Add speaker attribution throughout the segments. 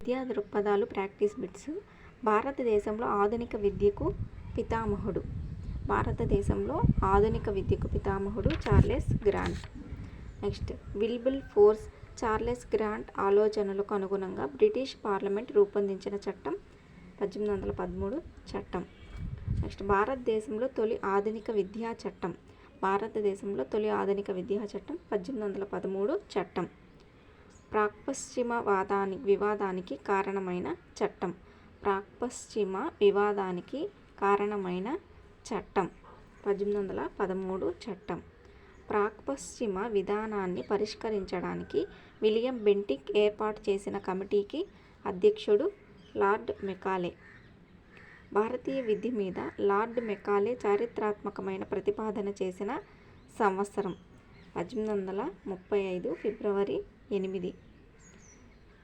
Speaker 1: విద్యా దృక్పథాలు practice bits. భారతదేశంలో ఆధునిక విద్యకు పితామహుడు. భారతదేశంలో ఆధునిక విద్యకు పితామహుడు Charles Grant. Next Wilberforce Charles Grant ఆలోచనలకు అనుగుణంగా బ్రిటిష్ పార్లమెంట్ రూపొందించిన చట్టం పద్దెనిమిది వందల పదమూడు చట్టం. నెక్స్ట్ భారతదేశంలో తొలి ఆధునిక విద్యా చట్టం. భారతదేశంలో తొలి ఆధునిక విద్యా చట్టం పద్దెనిమిది వందల పదమూడు చట్టం. ప్రాక్పశ్చిమ వాదాని వివాదానికి కారణమైన చట్టం. ప్రాక్పశ్చిమ వివాదానికి కారణమైన చట్టం. పద్దెనిమిది వందల పదమూడు చట్టం. ప్రాక్పశ్చిమ విధానాన్ని పరిష్కరించడానికి విలియం బెంటిక్ ఏర్పాటు చేసిన కమిటీకి అధ్యక్షుడు లార్డ్ మెకాలే. భారతీయ విద్య మీద లార్డ్ మెకాలే చారిత్రాత్మకమైన ప్రతిపాదన చేసిన సంవత్సరం. పద్దెనిమిది వందల ముప్పై ఐదు ఫిబ్రవరి ఎనిమిది.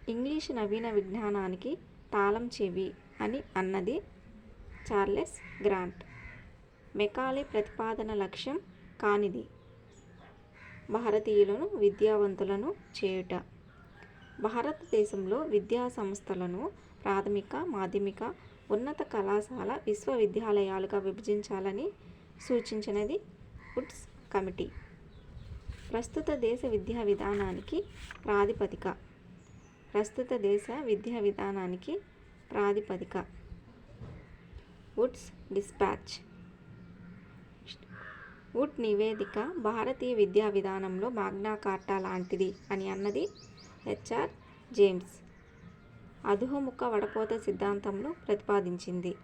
Speaker 1: ఇంగ్లీష్ నవీన విజ్ఞానానికి తాళం చెవి అని అన్నది చార్లెస్ గ్రాంట్. మెకాలే ప్రతిపాదన లక్ష్యం కానిది. భారతీయులను విద్యావంతులను చేయుట. భారతదేశంలో విద్యా సంస్థలను ప్రాథమిక మాధ్యమిక ఉన్నత కళాశాల విశ్వవిద్యాలయాలుగా విభజించాలని సూచించినది వుడ్స్ కమిటీ. ప్రస్తుత దేశ విద్యా విధానానికి ప్రాతిపదిక ప్రస్తుత దేశ విద్యా విధానానికి ప్రాతిపదిక. Woods dispatch. వుడ్ నివేదిక భారతీయ విద్యా విధానంలో మాగ్నా కార్టా లాంటిది అని అన్నది హెచ్ఆర్ జేమ్స్. అధోముఖ వడపోత సిద్ధాంతంలో ప్రతిపాదించింది.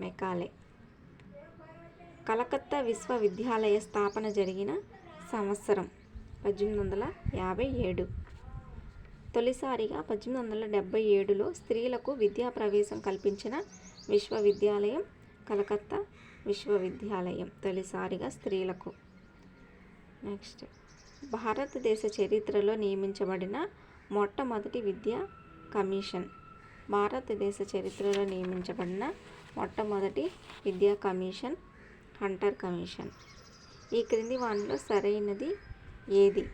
Speaker 1: మెకాలే. కలకత్తా విశ్వవిద్యాలయ స్థాపన జరిగిన సంవత్సరం పద్దెనిమిది వందల యాభై ఏడు. తొలిసారిగా పద్దెనిమిది వందల డెబ్భై ఏడులో స్త్రీలకు విద్యా ప్రవేశం కల్పించిన విశ్వవిద్యాలయం కలకత్తా విశ్వవిద్యాలయం తొలిసారిగా స్త్రీలకు. నెక్స్ట్. భారతదేశ చరిత్రలో నియమించబడిన మొట్టమొదటి విద్యా కమిషన్. భారతదేశ చరిత్రలో నియమించబడిన మొట్టమొదటి విద్యా కమిషన్ హంటర్ కమిషన్. ఈ క్రింది వానిలో సరైనది ఏది?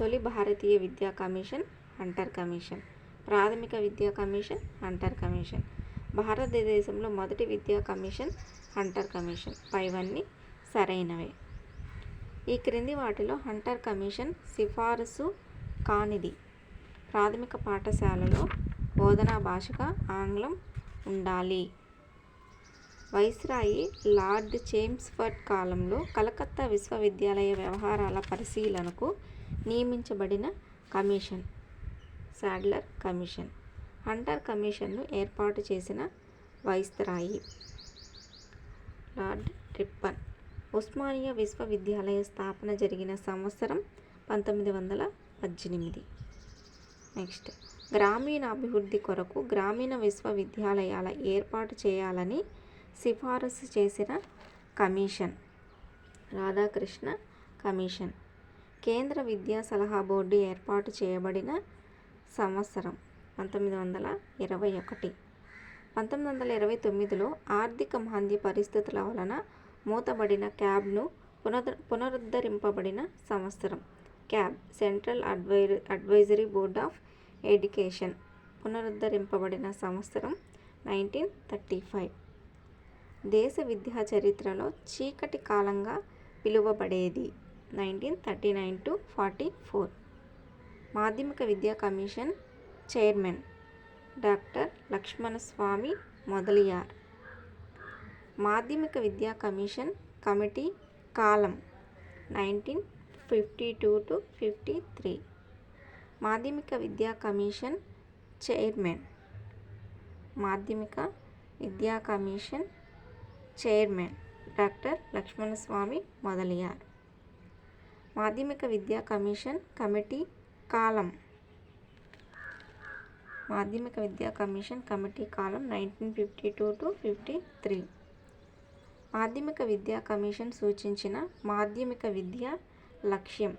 Speaker 1: తొలి భారతీయ విద్యా కమిషన్ హంటర్ కమిషన్. ప్రాథమిక విద్యా కమిషన్ హంటర్ కమిషన్. భారతదేశంలో మొదటి విద్యా కమిషన్ హంటర్ కమిషన్. పైవన్నీ సరైనవే. ఈ క్రింది వాటిలో హంటర్ కమిషన్ సిఫారసు కానిది. ప్రాథమిక పాఠశాలలో బోధనా భాషగా ఆంగ్లం ఉండాలి. వైస్రాయి లార్డ్ చేమ్స్ఫర్డ్ కాలంలో కలకత్తా విశ్వవిద్యాలయ వ్యవహారాల పరిశీలనకు నియమించబడిన కమిషన్. Sadler commission. హంటర్ కమిషన్ను ఏర్పాటు చేసిన వైస్రాయి లార్డ్ రిప్పన్ ఉస్మానియా విశ్వవిద్యాలయ స్థాపన జరిగిన సంవత్సరం పంతొమ్మిది వందల పద్దెనిమిది. నెక్స్ట్. గ్రామీణ అభివృద్ధి కొరకు గ్రామీణ విశ్వవిద్యాలయాల ఏర్పాటు చేయాలని సిఫారసు చేసిన కమిషన్. రాధాకృష్ణ కమిషన్. కేంద్ర విద్యా సలహా బోర్డు ఏర్పాటు చేయబడిన సంవత్సరం పంతొమ్మిది వందల ఇరవై ఒకటి. పంతొమ్మిది వందల ఇరవై తొమ్మిదిలో ఆర్థిక మాంద్య పరిస్థితుల వలన మూతబడిన క్యాబ్ను పునరు పునరుద్ధరింపబడిన సంవత్సరం. క్యాబ్ సెంట్రల్ అడ్వై అడ్వైజరీ బోర్డ్ ఆఫ్ ఎడ్యుకేషన్ పునరుద్ధరింపబడిన సంవత్సరం నైన్టీన్ థర్టీ ఫైవ్. దేశ విద్యా చరిత్రలో చీకటి కాలంగా పిలువబడేది nineteen thirty nine to forty four. మాధ్యమిక విద్యా commission chairman doctor Lakshmanaswami Mudaliar. మాధ్యమిక విద్యా commission committee column nineteen fifty two to fifty three. మాధ్యమిక విద్యా కమిషన్ చైర్మన్ మాధ్యమిక విద్యా commission chairman doctor Lakshmanaswami Mudaliar. మాధ్యమిక విద్యా కమిషన్ కమిటీ కాలం. మాధ్యమిక విద్యా commission committee column nineteen fifty two to fifty three. మాధ్యమిక విద్యా కమిషన్ సూచించిన మాధ్యమిక విద్య లక్ష్యం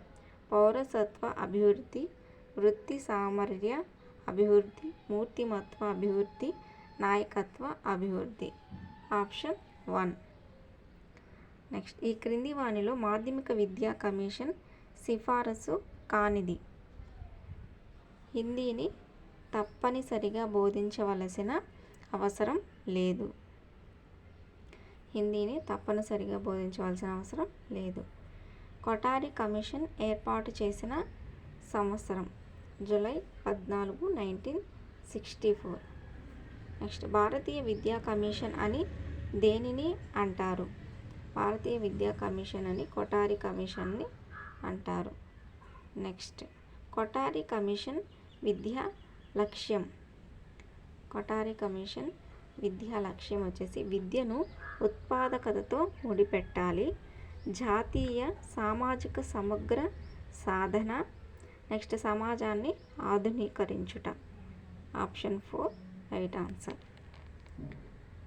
Speaker 1: పౌరసత్వ అభివృద్ధి వృత్తి సామర్థ్య అభివృద్ధి మూర్తిమత్వ అభివృద్ధి నాయకత్వ అభివృద్ధి. Option one. నెక్స్ట్ ఈ క్రింది వానిలో మాధ్యమిక విద్యా కమిషన్ సిఫారసు కానిది. హిందీని తప్పనిసరిగా బోధించవలసిన అవసరం లేదు. హిందీని తప్పనిసరిగా బోధించవలసిన అవసరం లేదు. కొటారి కమిషన్ ఏర్పాటు చేసిన సంవత్సరం జూలై పద్నాలుగు నైన్టీన్ సిక్స్టీ ఫోర్. నెక్స్ట్ భారతీయ విద్యా కమిషన్ అని దేనిని అంటారు? భారతీయ విద్యా కమిషన్ అని కొటారి కమిషన్ని అంటారు. నెక్స్ట్ కొటారి కమిషన్ విద్యా లక్ష్యం. కొటారి కమిషన్ విద్యా లక్ష్యం వచ్చేసి విద్యను ఉత్పాదకతతో ముడిపెట్టాలి. జాతీయ సామాజిక సమగ్ర సాధన. నెక్స్ట్ సమాజాన్ని ఆధునీకరించుట. Option four right answer.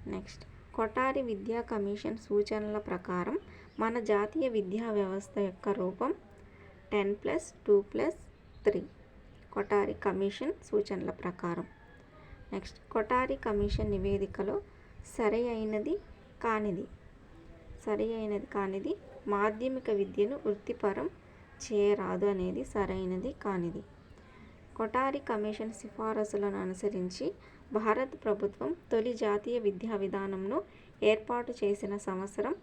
Speaker 1: Next Kothari విద్యా కమిషన్ సూచనల ప్రకారం మన జాతీయ విద్యా వ్యవస్థ యొక్క రూపం ten plus two plus three. Kothari commission సూచనల ప్రకారం. నెక్స్ట్ కొటారి కమిషన్ నివేదికలో సరి అయినది కానిది. సరి అయినది కానిది మాధ్యమిక విద్యను వృత్తిపరం చేయరాదు అనేది సరైనది కానిది. కొటారి కమిషన్ సిఫారసులను అనుసరించి భారత ప్రభుత్వం తొలి జాతీయ విద్యా విధానంను ఏర్పాటు చేసిన సంవత్సరం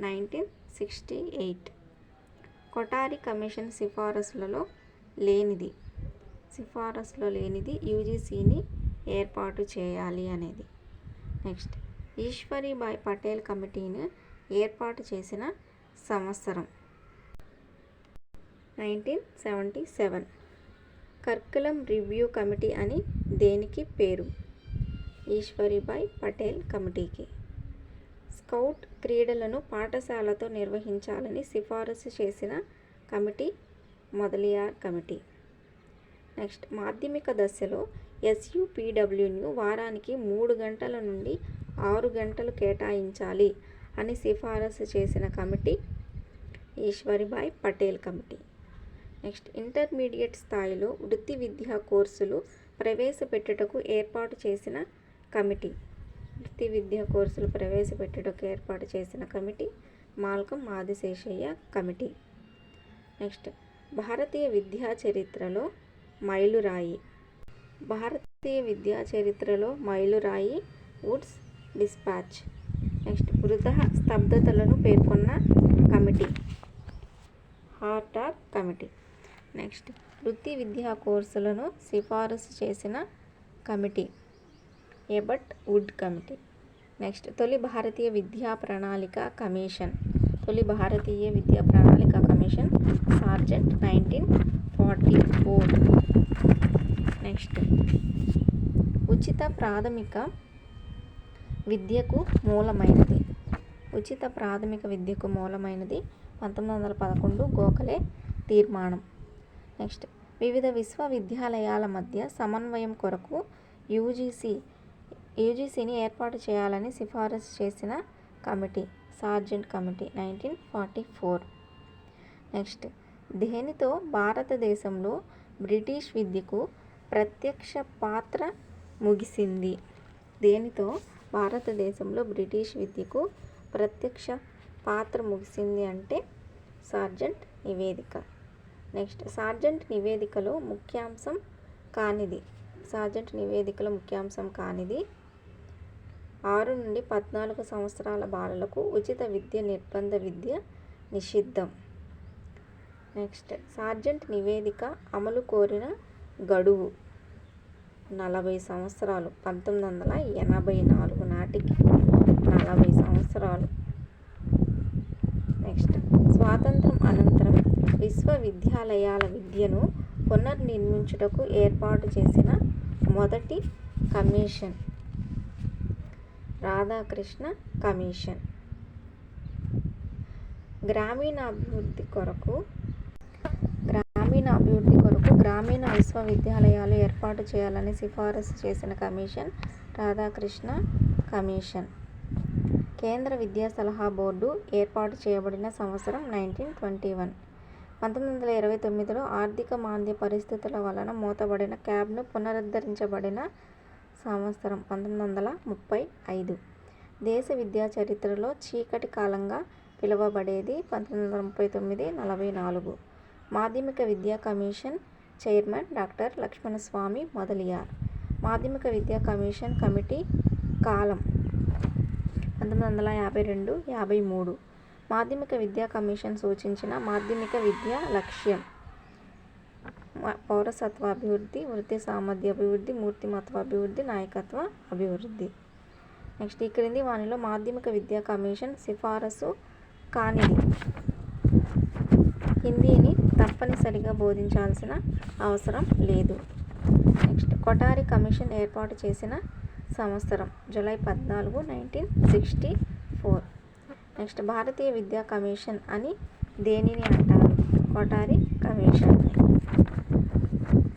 Speaker 1: nineteen sixty eight. Kothari commission సిఫారసులలో లేనిది సిఫారసులో లేనిది యూజీసీని ఏర్పాటు చేయాలి అనేది. నెక్స్ట్ ఈశ్వరీబాయ్ పటేల్ కమిటీని ఏర్పాటు చేసిన సంవత్సరం. Nineteen seventy seven. Curriculum review committee అని దేనికి పేరు? ఈశ్వరీబాయ్ పటేల్ కమిటీకి. స్కౌట్ క్రీడలను పాఠశాలతో నిర్వహించాలని సిఫారసు చేసిన కమిటీ మొదలియార్ కమిటీ. నెక్స్ట్ మాధ్యమిక దశలో ఎస్యూపీడబ్ల్యూను వారానికి మూడు గంటల నుండి ఆరు గంటలు కేటాయించాలి అని సిఫారసు చేసిన committee Ishwaribhai Patel committee. Next intermediate స్థాయిలో వృత్తి విద్యా కోర్సులు ప్రవేశపెట్టుటకు ఏర్పాటు చేసిన కమిటీ. వృత్తి విద్యా కోర్సులు ప్రవేశపెట్టుటకు ఏర్పాటు చేసిన committee Malcolm Adiseshiah committee. Next భారతీయ విద్యా చరిత్రలో మైలురాయి. భారతీయ విద్యా చరిత్రలో మైలురాయి వుడ్స్ డిస్పాచ్. నెక్స్ట్ వృధ స్తబ్దతలను పేర్కొన్న కమిటీ. హార్టార్ కమిటీ. నెక్స్ట్ వృత్తి విద్యా కోర్సులను సిఫారసు చేసిన committee. Abbott Wood committee. Next తొలి భారతీయ విద్యా ప్రణాళిక కమిషన్. తొలి భారతీయ విద్యా ప్రణాళిక commission. Sargent nineteen forty four next. ఉచిత ప్రాథమిక విద్యకు మూలమైనది. ఉచిత ప్రాథమిక విద్యకు మూలమైనది పంతొమ్మిది వందల పదకొండు గోఖలే తీర్మానం. నెక్స్ట్. వివిధ విశ్వవిద్యాలయాల మధ్య సమన్వయం కొరకు యూజీసీ యూజీసీని ఏర్పాటు చేయాలని సిఫారసు చేసిన committee Sargent committee nineteen forty four. Next. దేనితో భారతదేశంలో బ్రిటిష్ విద్యకు ప్రత్యక్ష పాత్ర ముగిసింది? దేనితో భారతదేశంలో బ్రిటిష్ విద్యకు ప్రత్యక్ష పాత్ర ముగిసింది అంటే సార్జెంట్ నివేదిక. నెక్స్ట్ సార్జెంట్ నివేదికలో ముఖ్యాంశం కానిది? సార్జెంట్ నివేదికలో ముఖ్యాంశం కానిది? ఆరు నుండి పద్నాలుగు సంవత్సరాల బాలలకు ఉచిత విద్య నిర్బంధ విద్య నిషిద్ధం. నెక్స్ట్. సార్జెంట్ నివేదిక అమలు కోరిన గడువు. నలభై సంవత్సరాలు. పంతొమ్మిది వందల ఎనభై నాలుగు నాటికి నలభై సంవత్సరాలు. నెక్స్ట్. స్వాతంత్రం అనంతరం విశ్వవిద్యాలయాల విద్యను పునర్నిర్మించుటకు ఏర్పాటు చేసిన మొదటి కమిషన్. రాధాకృష్ణ కమిషన్. గ్రామీణాభివృద్ధి కొరకు గ్రామీణాభివృద్ధి కొరకు గ్రామీణ విశ్వవిద్యాలయాలు ఏర్పాటు చేయాలని సిఫారసు చేసిన కమిషన్ రాధాకృష్ణ కమిషన్. కేంద్ర విద్యా సలహా బోర్డు ఏర్పాటు చేయబడిన సంవత్సరం నైన్టీన్ ట్వంటీ వన్. పంతొమ్మిది వందల ఇరవై తొమ్మిదిలో ఆర్థిక మాంద్య పరిస్థితుల వలన మూతబడిన క్యాబ్ను పునరుద్ధరించబడిన సంవత్సరం పంతొమ్మిది వందల ముప్పై ఐదు. దేశ విద్యా చరిత్రలో చీకటి కాలంగా పిలువబడేది పంతొమ్మిది వందల ముప్పై తొమ్మిది నలభై నాలుగు. మాధ్యమిక విద్యా commission chairman doctor Lakshmanaswami Mudaliar. మాధ్యమిక విద్యా కమిషన్ కమిటీ కాలం పంతొమ్మిది వందల యాభై రెండు యాభై మూడు. మాధ్యమిక విద్యా కమిషన్ సూచించిన మాధ్యమిక విద్య లక్ష్యం. పౌరసత్వ అభివృద్ధి వృత్తి సామర్థ్య అభివృద్ధి మూర్తిమత్వ అభివృద్ధి నాయకత్వ అభివృద్ధి. నెక్స్ట్ ఈ క్రింది వానిలో మాధ్యమిక విద్యా కమిషన్ సిఫారసు కానిది. హిందీని తప్పనిసరిగా బోధించాల్సిన అవసరం లేదు. నెక్స్ట్ కొటారి కమిషన్ ఏర్పాటు చేసిన సంవత్సరం జూలై పద్నాలుగు నైన్టీన్ సిక్స్టీ ఫోర్. నెక్స్ట్ భారతీయ విద్యా కమిషన్ అని దేనిని అంటారు? కొటారి కమిషన్.